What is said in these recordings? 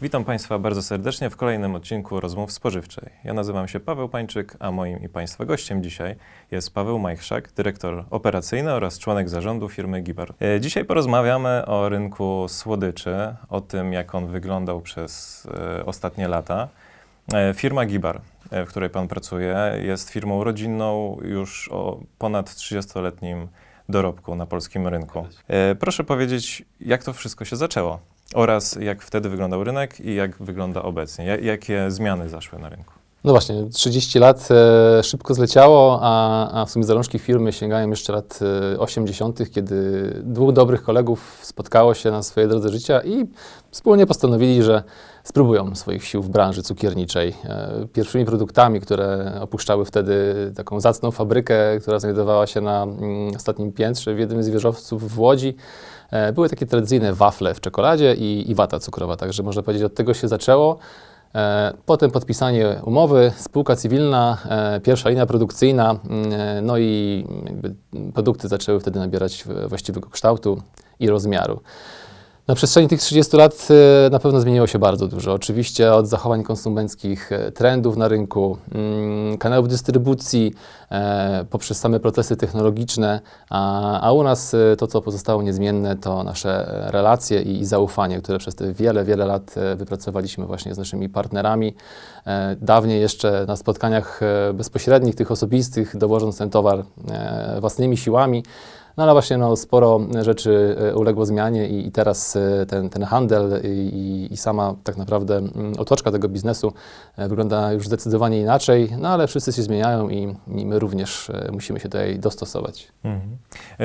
Witam Państwa bardzo serdecznie w kolejnym odcinku Rozmów Spożywczej. Ja nazywam się Paweł Pańczyk, a moim i Państwa gościem dzisiaj jest Paweł Majchrzak, dyrektor operacyjny oraz członek zarządu firmy Gibar. E, Dzisiaj porozmawiamy o rynku słodyczy, o tym jak on wyglądał przez e, ostatnie lata. E, Firma Gibar, w której Pan pracuje, jest firmą rodzinną już o ponad 30-letnim dorobku na polskim rynku. Proszę powiedzieć, jak to wszystko się zaczęło? Oraz jak wtedy wyglądał rynek i jak wygląda obecnie. Ja- Jakie zmiany zaszły na rynku? No właśnie, 30 lat e, szybko zleciało, a, a w sumie zalążki firmy sięgają jeszcze lat e, 80., kiedy dwóch dobrych kolegów spotkało się na swojej drodze życia i wspólnie postanowili, że spróbują swoich sił w branży cukierniczej. E, pierwszymi produktami, które opuszczały wtedy taką zacną fabrykę, która znajdowała się na mm, ostatnim piętrze w jednym z wieżowców w Łodzi, e, były takie tradycyjne wafle w czekoladzie i, i wata cukrowa, także można powiedzieć, od tego się zaczęło. E, Potem podpisanie umowy, spółka cywilna, pierwsza linia produkcyjna, mm, no i produkty zaczęły wtedy nabierać właściwego kształtu i rozmiaru. Na przestrzeni tych 30 lat e, na pewno zmieniło się bardzo dużo. Oczywiście od zachowań konsumenckich, e, trendów na rynku, mm, kanałów dystrybucji, e, poprzez same procesy technologiczne, a, u nas to, co pozostało niezmienne, to nasze relacje i, i zaufanie, które przez te wiele, wiele lat wypracowaliśmy właśnie z naszymi partnerami. Dawniej jeszcze na spotkaniach bezpośrednich, tych osobistych, dowożąc ten towar własnymi siłami, no ale właśnie no, sporo rzeczy e, uległo zmianie i, i teraz e, ten, ten handel i, i- sama tak naprawdę mm, otoczka tego biznesu e, wygląda już zdecydowanie inaczej, no ale wszyscy się zmieniają i, i my również musimy się tutaj dostosować. Mhm.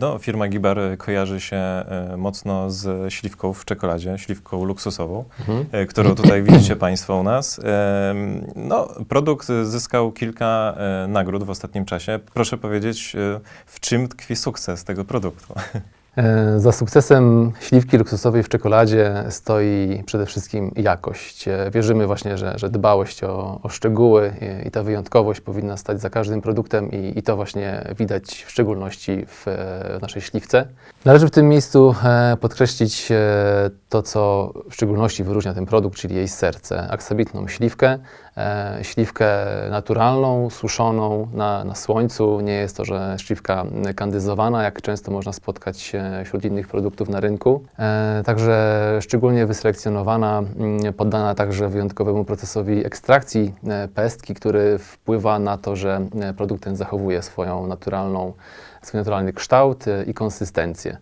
No, firma Gibar kojarzy się mocno z śliwką w czekoladzie, śliwką luksusową, Mhm. którą tutaj widzicie Państwo u nas. No, produkt zyskał kilka nagród w ostatnim czasie. Proszę powiedzieć, w czym tkwi sukces tego produktu? E, Za sukcesem śliwki luksusowej w czekoladzie stoi przede wszystkim jakość. E, Wierzymy właśnie, że, że dbałość o, o szczegóły i, i ta wyjątkowość powinna stać za każdym produktem i, i to właśnie widać w szczególności w, e, w naszej śliwce. Należy w tym miejscu e, podkreślić e, to, co w szczególności wyróżnia ten produkt, czyli jej serce. Aksabitną śliwkę, e, śliwkę naturalną, suszoną na, na słońcu. Nie jest to, że śliwka kandyzowana, jak często można spotkać e, wśród innych produktów na rynku. E, Także szczególnie wyselekcjonowana, mm, poddana także wyjątkowemu procesowi ekstrakcji e, pestki, który wpływa na to, że e, produkt ten zachowuje swoją naturalną, swój naturalny kształt e, i konsystencję.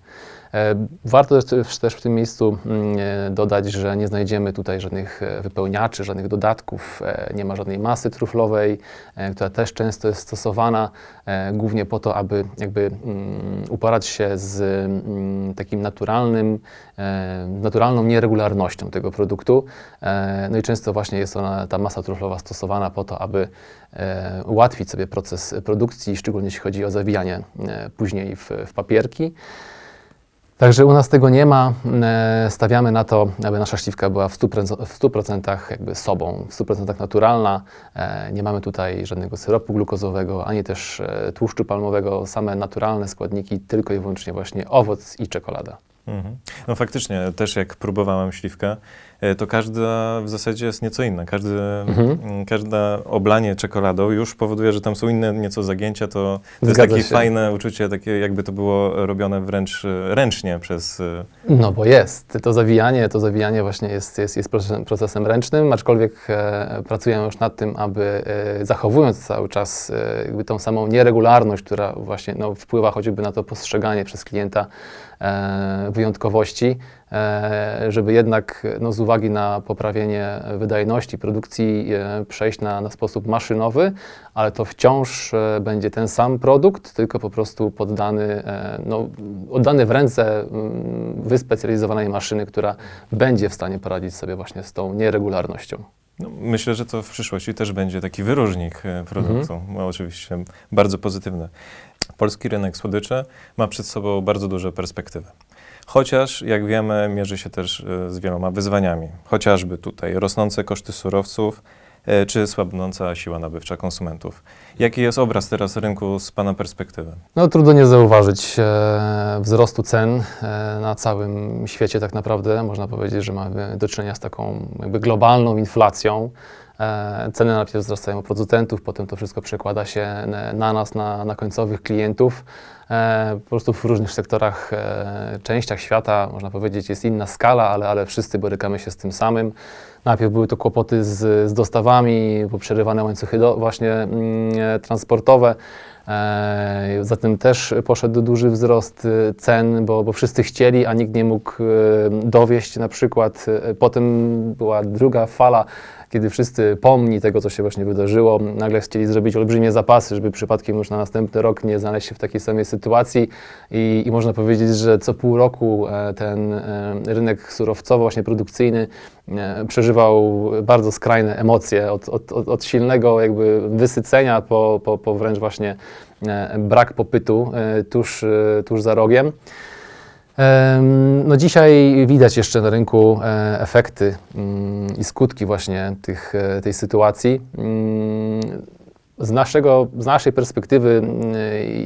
E, Warto też- w tym miejscu mm, e, dodać, że nie znajdziemy tutaj żadnych e, wypełniaczy, żadnych dodatków, nie ma żadnej masy truflowej, która też często jest stosowana głównie po to, aby jakby mm, uporać się z mm, takim naturalnym, naturalną nieregularnością tego produktu. No i często właśnie jest ona, ta masa truflowa stosowana po to, aby ułatwić sobie proces produkcji, szczególnie jeśli chodzi o zawijanie później w, w papierki. Także u nas tego nie ma. E, Stawiamy na to, aby nasza śliwka była w 100%, w 100% jakby sobą, w 100% naturalna. E, Nie mamy tutaj żadnego syropu glukozowego, ani też e, tłuszczu palmowego, same naturalne składniki, tylko i wyłącznie właśnie owoc i czekolada. Mhm. No faktycznie, też jak próbowałem śliwkę, to każda w zasadzie jest nieco inna. Każdy, Mhm. mm, Każde oblanie czekoladą już powoduje, że tam są inne nieco zagięcia. To, to jest takie się. fajne uczucie, takie jakby to było robione wręcz e, ręcznie przez... e, No bo jest. To zawijanie, to zawijanie właśnie jest, jest, jest procesem, procesem ręcznym, aczkolwiek e, pracujemy już nad tym, aby e, zachowując cały czas e, jakby tą samą nieregularność, która właśnie no, wpływa choćby na to postrzeganie przez klienta e, wyjątkowości, e, żeby jednak no, z uwagi na poprawienie wydajności produkcji e, przejść na, na sposób maszynowy, ale to wciąż e, będzie ten sam produkt, tylko po prostu poddany, e, no, oddany w ręce wyspecjalizowanej maszyny, która będzie w stanie poradzić sobie właśnie z tą nieregularnością. No, myślę, że to w przyszłości też będzie taki wyróżnik e, produktu. Mhm. No, oczywiście bardzo pozytywny. Polski rynek słodyczy ma przed sobą bardzo duże perspektywy. Chociaż, jak wiemy, mierzy się też e, z wieloma wyzwaniami. Chociażby tutaj rosnące koszty surowców, czy słabnąca siła nabywcza konsumentów. Jaki jest obraz teraz rynku z Pana perspektywy? No trudno nie zauważyć e, wzrostu cen e, na całym świecie tak naprawdę. Można powiedzieć, że mamy do czynienia z taką jakby globalną inflacją. E, ceny najpierw wzrastają u producentów, potem to wszystko przekłada się na, na nas, na, na końcowych klientów. E, po prostu w różnych sektorach, e, częściach świata, można powiedzieć, jest inna skala, ale, ale wszyscy borykamy się z tym samym. Najpierw były to kłopoty z, z dostawami, poprzerywane łańcuchy do, właśnie mm, transportowe. E, Zatem też poszedł duży wzrost e, cen, bo, bo wszyscy chcieli, a nikt nie mógł e, dowieść na przykład. E, Potem była druga fala, kiedy wszyscy pomni tego, co się właśnie wydarzyło, nagle chcieli zrobić olbrzymie zapasy, żeby przypadkiem już na następny rok nie znaleźć się w takiej samej sytuacji. I, i można powiedzieć, że co pół roku e, ten e, rynek surowcowo, właśnie produkcyjny, e, przeżywał bardzo skrajne emocje, od, od, od, silnego jakby wysycenia po, po, po wręcz właśnie brak popytu tuż, tuż za rogiem. No dzisiaj widać jeszcze na rynku e, efekty mm, i skutki właśnie tych, e, tej sytuacji. Mm, Z, naszego, z naszej perspektywy mm,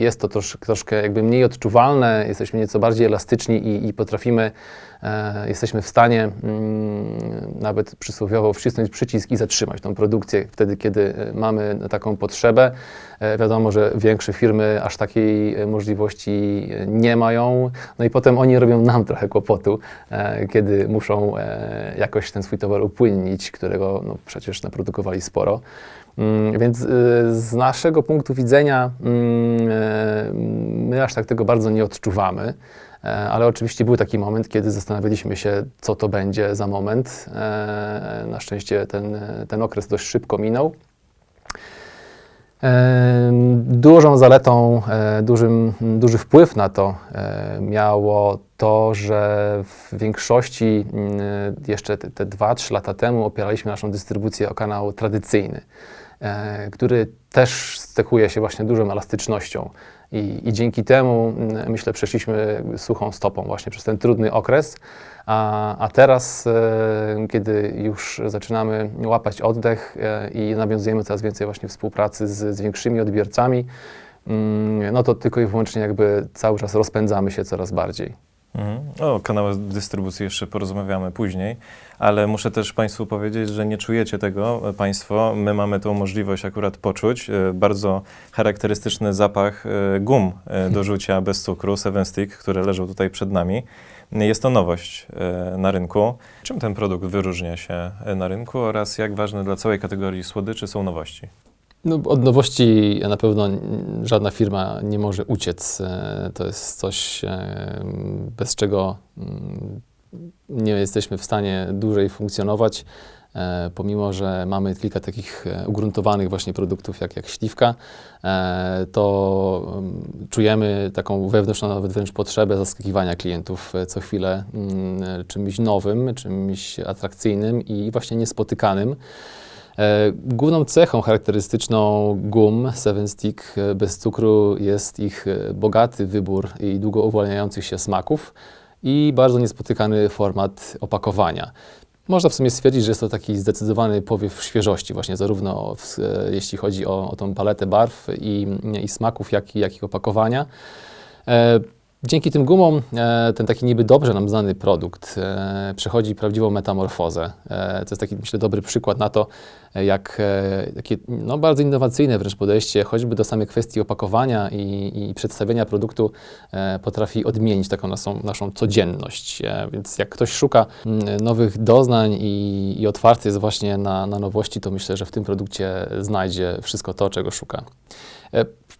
jest to trosz, troszkę jakby mniej odczuwalne, jesteśmy nieco bardziej elastyczni i, i potrafimy, e, jesteśmy w stanie nawet przysłowiowo wcisnąć przycisk i zatrzymać tą produkcję wtedy, kiedy e, mamy taką potrzebę. E, Wiadomo, że większe firmy aż takiej e, możliwości nie mają, no i potem oni robią nam trochę kłopotu, kiedy muszą jakoś ten swój towar upłynnić, którego no, przecież naprodukowali sporo. Mm, Więc z naszego punktu widzenia mm, my aż tak tego bardzo nie odczuwamy. E, Ale oczywiście był taki moment, kiedy zastanawialiśmy się, co to będzie za moment. E, Na szczęście ten, ten okres dość szybko minął. E, Dużą zaletą, dużym, duży wpływ na to miało to, że w większości mm, jeszcze te, te 2-3 lata temu opieraliśmy naszą dystrybucję o kanał tradycyjny, który też cechuje się właśnie dużą elastycznością. I, I dzięki temu, mm, myślę, przeszliśmy suchą stopą właśnie przez ten trudny okres. A, a teraz, e, kiedy już zaczynamy łapać oddech e, i nawiązujemy coraz więcej właśnie współpracy z, z większymi odbiorcami, mm, no to tylko i wyłącznie jakby cały czas rozpędzamy się coraz bardziej. Mhm. O kanałach dystrybucji jeszcze porozmawiamy później, ale muszę też Państwu powiedzieć, że nie czujecie tego e, Państwo. My mamy tą możliwość akurat poczuć. E, Bardzo charakterystyczny zapach e, gum do rzucia bez cukru, Seven Stick, które leżą tutaj przed nami. Jest to nowość na rynku. Czym ten produkt wyróżnia się na rynku oraz jak ważne dla całej kategorii słodyczy są nowości? No, od nowości na pewno żadna firma nie może uciec. E, To jest coś, e, bez czego mm, nie jesteśmy w stanie dłużej funkcjonować. E, Pomimo, że mamy kilka takich ugruntowanych właśnie produktów, jak, jak śliwka, to mm, czujemy taką wewnętrzną nawet wręcz potrzebę zaskakiwania klientów co chwilę mm, czymś nowym, czymś atrakcyjnym i właśnie niespotykanym. E, Główną cechą charakterystyczną gum Seven Stick e, bez cukru jest ich e, bogaty wybór i długo uwalniających się smaków i bardzo niespotykany format opakowania. Można w sumie stwierdzić, że jest to taki zdecydowany powiew świeżości, właśnie zarówno w, jeśli chodzi o, o tą paletę barw i, i smaków, jak i, jak i opakowania. E, Dzięki tym gumom e, ten taki niby dobrze nam znany produkt e, przechodzi prawdziwą metamorfozę. E, To jest taki, myślę, dobry przykład na to, jak takie no, bardzo innowacyjne wręcz podejście, choćby do samej kwestii opakowania i, i przedstawienia produktu, potrafi odmienić taką naszą, naszą codzienność. Więc jak ktoś szuka mm, nowych doznań i, i otwarty jest właśnie na, na nowości, to myślę, że w tym produkcie znajdzie wszystko to, czego szuka.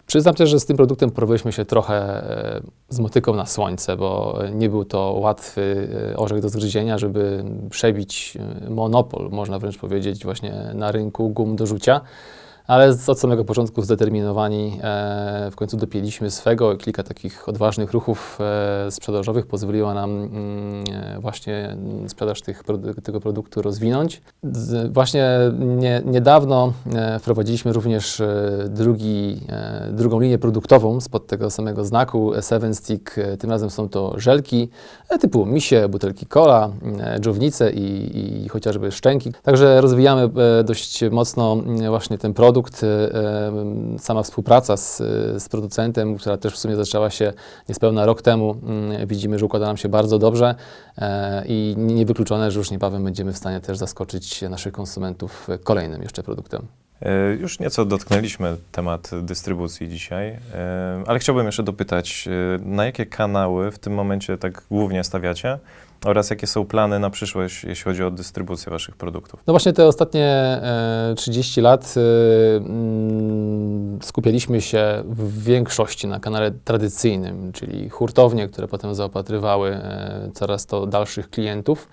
Przyznam też, że z tym produktem porwaliśmy się trochę e, z motyką na słońce, bo nie był to łatwy e, orzech do zgryzienia, żeby przebić e, monopol, można wręcz powiedzieć, właśnie na rynku gum do rzucia. Ale od samego początku zdeterminowani e, w końcu dopięliśmy swego. Kilka takich odważnych ruchów e, sprzedażowych pozwoliło nam mm, e, właśnie sprzedaż tych, tego produktu rozwinąć. Z, właśnie nie, niedawno e, wprowadziliśmy również e, drugi, e, drugą linię produktową spod tego samego znaku Seven Stick. E, Tym razem są to żelki e, typu misie, butelki cola, e, dżownice i, i chociażby szczęki. Także rozwijamy e, dość mocno mm, właśnie ten produkt. E, em, Sama współpraca z, z producentem, która też w sumie zaczęła się niespełna rok temu, mm, widzimy, że układa nam się bardzo dobrze e, i niewykluczone, że już niebawem będziemy w stanie też zaskoczyć naszych konsumentów kolejnym jeszcze produktem. E, Już nieco dotknęliśmy temat dystrybucji dzisiaj, e, ale chciałbym jeszcze dopytać, e, na jakie kanały w tym momencie tak głównie stawiacie oraz jakie są plany na przyszłość, jeśli chodzi o dystrybucję waszych produktów? No właśnie te ostatnie e, 30 lat e, mm, skupialiśmy się w większości na kanale tradycyjnym, czyli hurtownie, które potem zaopatrywały e, coraz to dalszych klientów.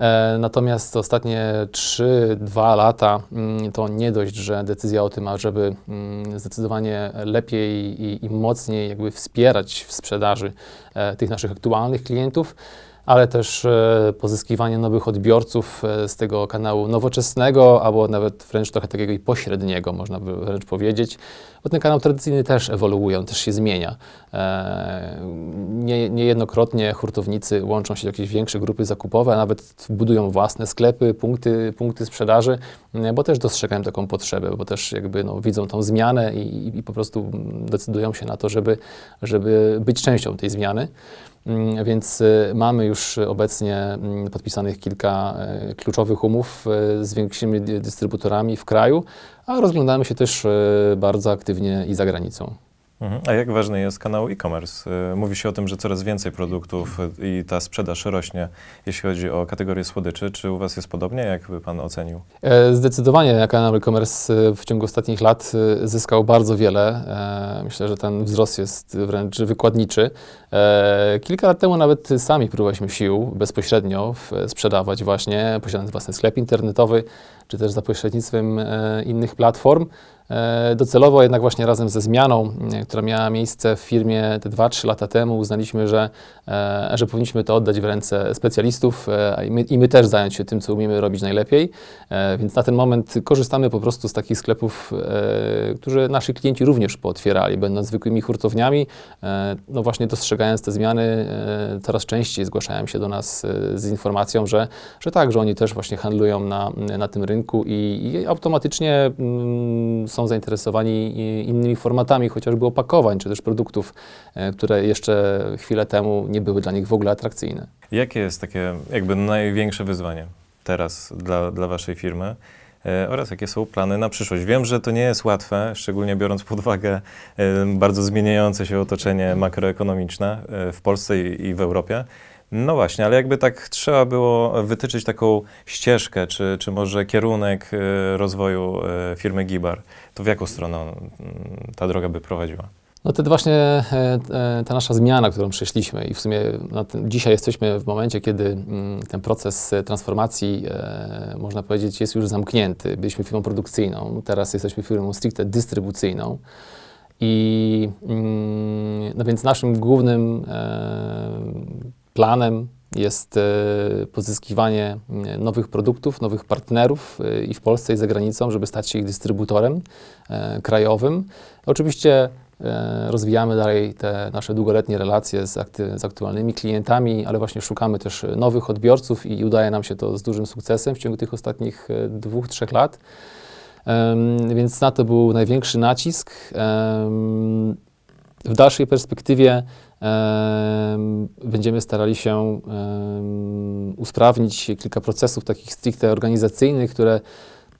E, Natomiast ostatnie 3-2 lata mm, to nie dość, że decyzja o tym, ażeby mm, zdecydowanie lepiej i, i mocniej jakby wspierać w sprzedaży e, tych naszych aktualnych klientów, ale też e, pozyskiwanie nowych odbiorców e, z tego kanału nowoczesnego, albo nawet wręcz trochę takiego i pośredniego, można by wręcz powiedzieć, bo ten kanał tradycyjny też ewoluuje, on też się zmienia. E, nie, niejednokrotnie hurtownicy łączą się w jakieś większe grupy zakupowe, a nawet budują własne sklepy, punkty, punkty sprzedaży, bo też dostrzegają taką potrzebę, bo też jakby no, widzą tą zmianę i, i po prostu decydują się na to, żeby, żeby być częścią tej zmiany. Mm, Więc y, mamy już obecnie mm, podpisanych kilka e, kluczowych umów e, z większymi dy- dystrybutorami w kraju, a rozglądamy się też bardzo aktywnie i za granicą. Mhm. A jak ważny jest kanał e-commerce? E, Mówi się o tym, że coraz więcej produktów e, i ta sprzedaż rośnie, jeśli chodzi o kategorię słodyczy. Czy u was jest podobnie? Jak by pan ocenił? E, Zdecydowanie kanał e-commerce e, w ciągu ostatnich lat zyskał bardzo wiele. E, Myślę, że ten wzrost jest wręcz wykładniczy. E, Kilka lat temu nawet sami próbowaliśmy sił bezpośrednio sprzedawać właśnie, posiadając własny sklep internetowy, czy też za pośrednictwem innych platform. E, Docelowo jednak właśnie razem ze zmianą, m, która miała miejsce w firmie te 2-3 lata temu, uznaliśmy, że, e, że powinniśmy to oddać w ręce specjalistów e, i my, i my też zająć się tym, co umiemy robić najlepiej. E, Więc na ten moment korzystamy po prostu z takich sklepów, e, które nasi klienci również pootwierali, będąc zwykłymi hurtowniami. E, No właśnie dostrzegając te zmiany, e, coraz częściej zgłaszają się do nas e, z informacją, że, że tak, że oni też właśnie handlują na, na tym rynku i, i automatycznie mm, są zainteresowani innymi formatami, chociażby opakowań, czy też produktów, e, które jeszcze chwilę temu nie były dla nich w ogóle atrakcyjne. Jakie jest takie jakby największe wyzwanie teraz dla, dla waszej firmy? E, oraz jakie są plany na przyszłość? Wiem, że to nie jest łatwe, szczególnie biorąc pod uwagę e, bardzo zmieniające się otoczenie makroekonomiczne w Polsce i w Europie. No właśnie, ale jakby tak trzeba było wytyczyć taką ścieżkę, czy, czy może kierunek e, rozwoju e, firmy Gibar, to w jaką stronę mm, ta droga by prowadziła? No to właśnie e, e, ta nasza zmiana, którą przeszliśmy i w sumie dzisiaj jesteśmy w momencie, kiedy mm, ten proces transformacji, e, można powiedzieć, jest już zamknięty. Byliśmy firmą produkcyjną, teraz jesteśmy firmą stricte dystrybucyjną. I mm, no więc naszym głównym planem jest e, pozyskiwanie mm, nowych produktów, nowych partnerów e, i w Polsce, i za granicą, żeby stać się ich dystrybutorem e, krajowym. Oczywiście e, rozwijamy dalej te nasze długoletnie relacje z, akty, z aktualnymi klientami, ale właśnie szukamy też nowych odbiorców i udaje nam się to z dużym sukcesem w ciągu tych ostatnich e, dwóch, trzech lat. Em, Więc na to był największy nacisk. Em, W dalszej perspektywie em, będziemy starali się em, usprawnić kilka procesów takich stricte organizacyjnych, które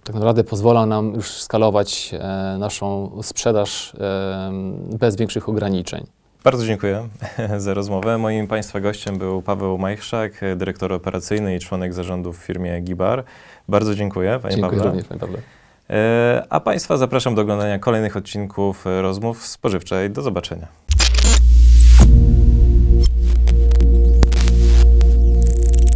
tak naprawdę pozwolą nam już skalować e, naszą sprzedaż em, bez większych ograniczeń. Bardzo dziękuję za rozmowę. Moim Państwa gościem był Paweł Majchrzak, dyrektor operacyjny i członek zarządu w firmie Gibar. Bardzo dziękuję, Panie Dziękuję Pawle. również, Panie Pawle. E, A Państwa zapraszam do oglądania kolejnych odcinków e, rozmów spożywczej. Do zobaczenia.